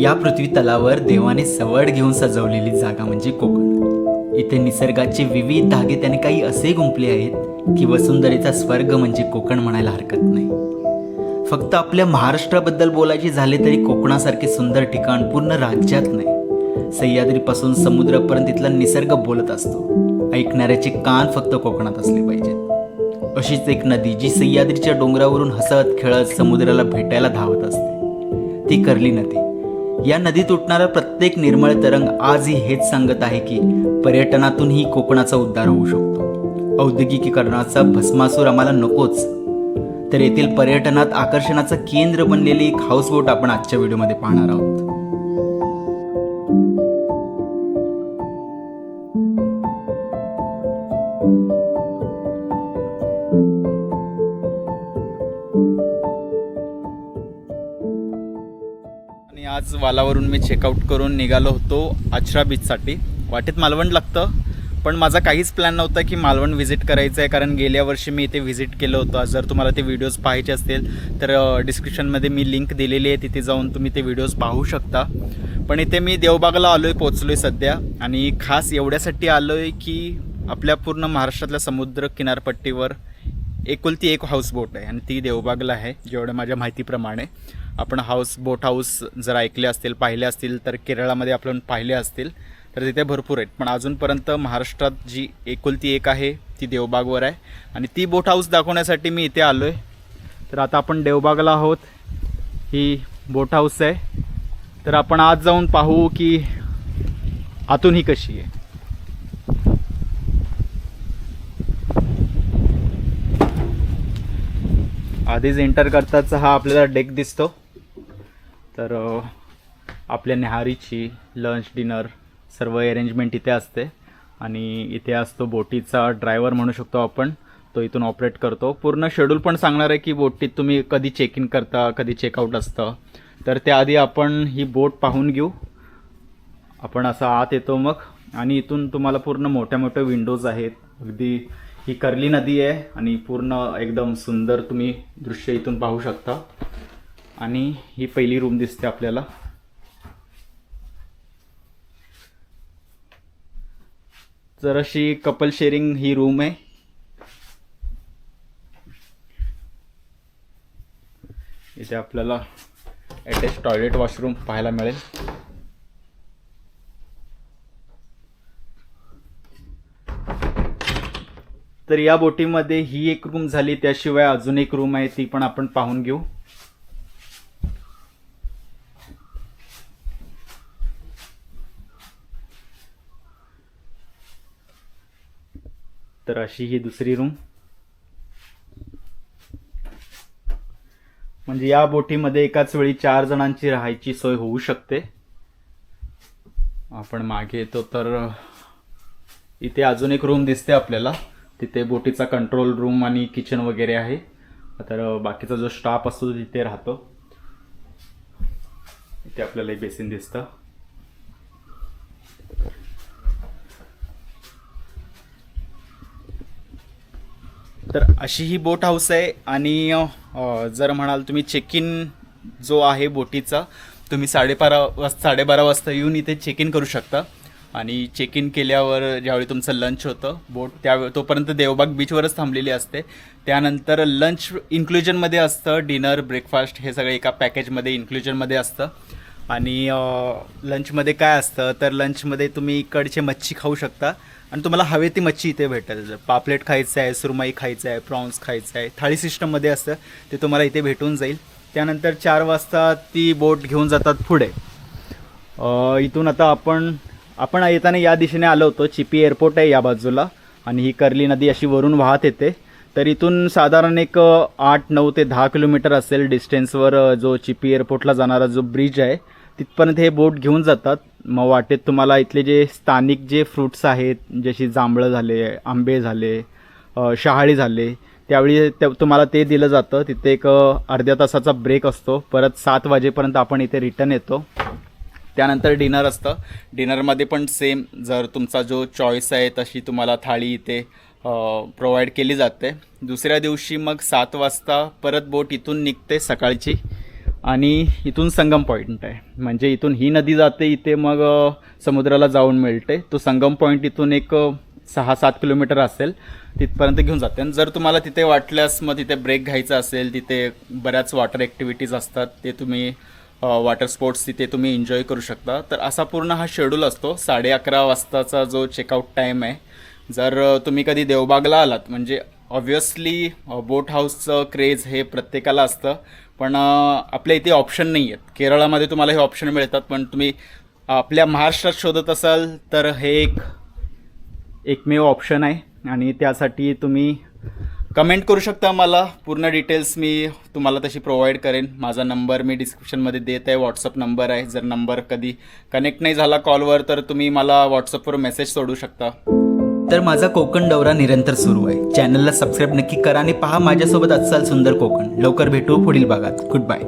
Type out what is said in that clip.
या पृथ्वी तलावर देवाने सवड घेऊन सजवलेली जागा म्हणजे कोकण. इथे निसर्गाचे विविध धागे त्याने काही असे गुंपले आहेत की वसुंधरेचा स्वर्ग म्हणजे कोकण म्हणायला हरकत नाही. फक्त आपल्या महाराष्ट्राबद्दल बोलायचे झाले तरी कोकणासारखे सुंदर ठिकाण पूर्ण राज्यात नाही. सह्याद्रीपासून समुद्रापर्यंत इथला निसर्ग बोलत असतो. ऐकणाऱ्याचे कान फक्त कोकणात असले पाहिजेत. अशीच एक नदी जी सह्याद्रीच्या डोंगरावरून हसत खेळत समुद्राला भेटायला धावत असते. ती करली नदी. या नदीत उठणारा प्रत्येक निर्मळ तरंग आजही हेच सांगत आहे की पर्यटनातूनही कोकणाचा उद्धार होऊ शकतो. औद्योगिकीकरणाचा भस्मासूर आम्हाला नकोच. तर येथील पर्यटनात आकर्षणाचं केंद्र बनलेली एक हाऊसबोट आपण आजच्या व्हिडिओमध्ये पाहणार आहोत. आणि आज वालावरून मी चेकआउट करून निघालो होतो आचरा बीचसाठी वाटेत मालवण लागतं पण माझा काहीच प्लॅन नव्हता की मालवण व्हिजिट करायचं आहे कारण गेल्या वर्षी मी इथे व्हिजिट केलं होतं. जर तुम्हाला ते व्हिडिओज पाहायचे असतील तर डिस्क्रिप्शनमध्ये मी लिंक दिलेली आहे तिथे जाऊन तुम्ही ते व्हिडिओज पाहू शकता. पण इथे मी देवबागला आलो आहे पोचलो आहे सध्या. आणि खास एवढ्यासाठी आलो आहे की आपल्या पूर्ण महाराष्ट्रातल्या समुद्र किनारपट्टीवर एकुलती एक हाऊस बोट आहे आणि ती देवबागला आहे जेवढ्या माझ्या माहितीप्रमाणे. आपण हाऊस बोट हाऊस जर ऐकले असतील पाहिले असतील तर केरळामध्ये आपण पाहिले असतील तर तिथे भरपूर आहेत. पण अजूनपर्यंत महाराष्ट्रात जी एकुलती एक आहे ती देवबागवर आहे. आणि ती बोट हाऊस दाखवण्यासाठी मी इथे आलो आहे तर आता आपण देवबागला आहोत. ही बोट हाऊस आहे. तर आपण आज जाऊन पाहू की आतून ही कशी आहे. आधीच एंटर करताच हा आपल्याला डेक दिसतो. तर आपल्या न्याहारीची लंच डिनर सर्व अरेंजमेंट इथे असते. आणि इथे असतो बोटीचा ड्रायव्हर म्हणू शकतो आपण. तो इथून ऑपरेट करतो. पूर्ण शेड्यूल पण सांगणार आहे की बोटीत तुम्ही कधी चेक इन करता कधी चेकआउट असतं. तर त्याआधी आपण ही बोट पाहून घेऊ. आपण असं आत येतो मग. आणि इथून तुम्हाला पूर्ण मोठ्या मोठ्या विंडोज आहेत. अगदी ही कर्ली नदी आहे आणि पूर्ण एकदम सुंदर तुम्ही दृश्य इथून पाहू शकता. आणि ही पहिली रूम दिसते आपल्याला. जराशी कपल शेअरिंग ही रूम आहे. इथे आपल्याला अटॅच टॉयलेट वॉशरूम पाहायला मिळेल. तर या बोटीमध्ये ही एक रूम झाली. त्याशिवाय अजून एक रूम आहे ती पण आपण पाहून घेऊ. तर अशी ही दुसरी रूम म्हणजे या बोटीमध्ये एकाच वेळी चार जणांची राहायची सोय होऊ शकते. आपण मागे येतो तर इथे अजून एक रूम दिसते आपल्याला. तिथे बोटीचा कंट्रोल रूम आणि किचन वगैरे आहे. तर बाकीचा जो स्टाफ असतो तो तिथे राहतो. इथे आपल्याला एक बेसिन दिसतं. तर अशी ही बोट हाऊस आहे आणि जर म्हणाल तुम्ही चेक इन जो आहे बोटीचा तुम्ही साडेबारा वाज साडेबारा वाजता येऊन इथे चेक इन करू शकता. आणि चेक इन केल्यावर ज्यावेळी तुमचं लंच होतं बोट त्यावेळी तोपर्यंत देवबाग बीचवरच थांबलेली असते. त्यानंतर लंच इन्क्लुजनमध्ये असतं डिनर ब्रेकफास्ट हे सगळं एका पॅकेजमध्ये इन्क्लुजनमध्ये असतं. आणि लंचमध्ये काय असतं तर लंचमध्ये तुम्ही इकडचे मच्छी खाऊ शकता. आणि तुम्हाला हवे ती मच्छी इथे भेटेल जर पापलेट खायचं आहे सुरमई खायचं आहे प्रॉन्स खायचं आहे थाळी सिस्टममध्ये असतं ते तुम्हाला इथे भेटून जाईल. त्यानंतर चार वाजता ती बोट घेऊन जातात पुढे. इथून आता आपण आपण येताना या दिशेने आलो होतो. चिपी एअरपोर्ट आहे या बाजूला आणि ही कर्ली नदी अशी वरून वाहत येते. तर इथून साधारण एक आठ नऊ ते दहा किलोमीटर असेल डिस्टन्सवर जो चिपी एअरपोर्टला जाणारा जो ब्रिज आहे तिथपर्यंत हे बोट घेऊन जातात. मग वाटेत तुम्हाला इथले जे स्थानिक जे फ्रुट्स आहेत जशी जांभळं झाले आंबे झाले शहाळी झाले त्यावेळी त्या तुम्हाला ते दिलं जातं. तिथे एक अर्ध्या तासाचा ब्रेक असतो. परत सात वाजेपर्यंत आपण इथे रिटर्न येतो. त्यानंतर डिनर असतं. डिनरमध्ये पण सेम जर तुमचा जो चॉईस आहे तशी तुम्हाला थाळी इथे प्रोव्हाइड केली जाते. दुसऱ्या दिवशी मग सात वाजता परत बोट इथून निघते सकाळची. आणि इथून संगम पॉईंट आहे. म्हणजे इथून ही नदी जाते इथे मग समुद्राला जाऊन मिळते. तो संगम पॉईंट इथून एक सहा सात किलोमीटर असेल तिथपर्यंत घेऊन जाते. आणि जर तुम्हाला तिथे वाटल्यास मग तिथे ब्रेक घ्यायचा असेल तिथे बऱ्याच वॉटर ॲक्टिव्हिटीज असतात ते तुम्ही वॉटर स्पोर्ट्स तिथे तुम्ही एन्जॉय करू शकता. तर असा पूर्ण हा शेड्यूल असतो. साडे अकरा वाजताचा जो चेकआउट टाईम आहे जर तुम्ही कधी देवबागला आलात म्हणजे ऑब्व्हियसली बोट हाऊसचं क्रेज हे प्रत्येकाला असतं. पण आपल्या इथे ऑप्शन नाही आहेत केरळामध्ये तुम्हाला हे ऑप्शन मिळतात पण तुम्ही आपल्या महाराष्ट्रात शोधत असाल तर हे एक एकमेव ऑप्शन आहे. आणि त्यासाठी तुम्ही कमेंट करू शकता मला. पूर्ण डिटेल्स मी तुम्हाला तशी प्रोव्हाइड करेन. माझा नंबर मी डिस्क्रिप्शनमध्ये देत आहे. व्हॉट्सअप नंबर आहे. जर नंबर कधी कनेक्ट नाही झाला कॉलवर तर तुम्ही मला व्हॉट्सअपवर मेसेज सोडू शकता. तर माझा कोकण दौरा निरंतर सुरू आहे. चॅनलला सबस्क्राईब नक्की करा आणि पहा माझ्यासोबत असाल सुंदर कोकण. लवकर भेटू पुढील भागात. Good bye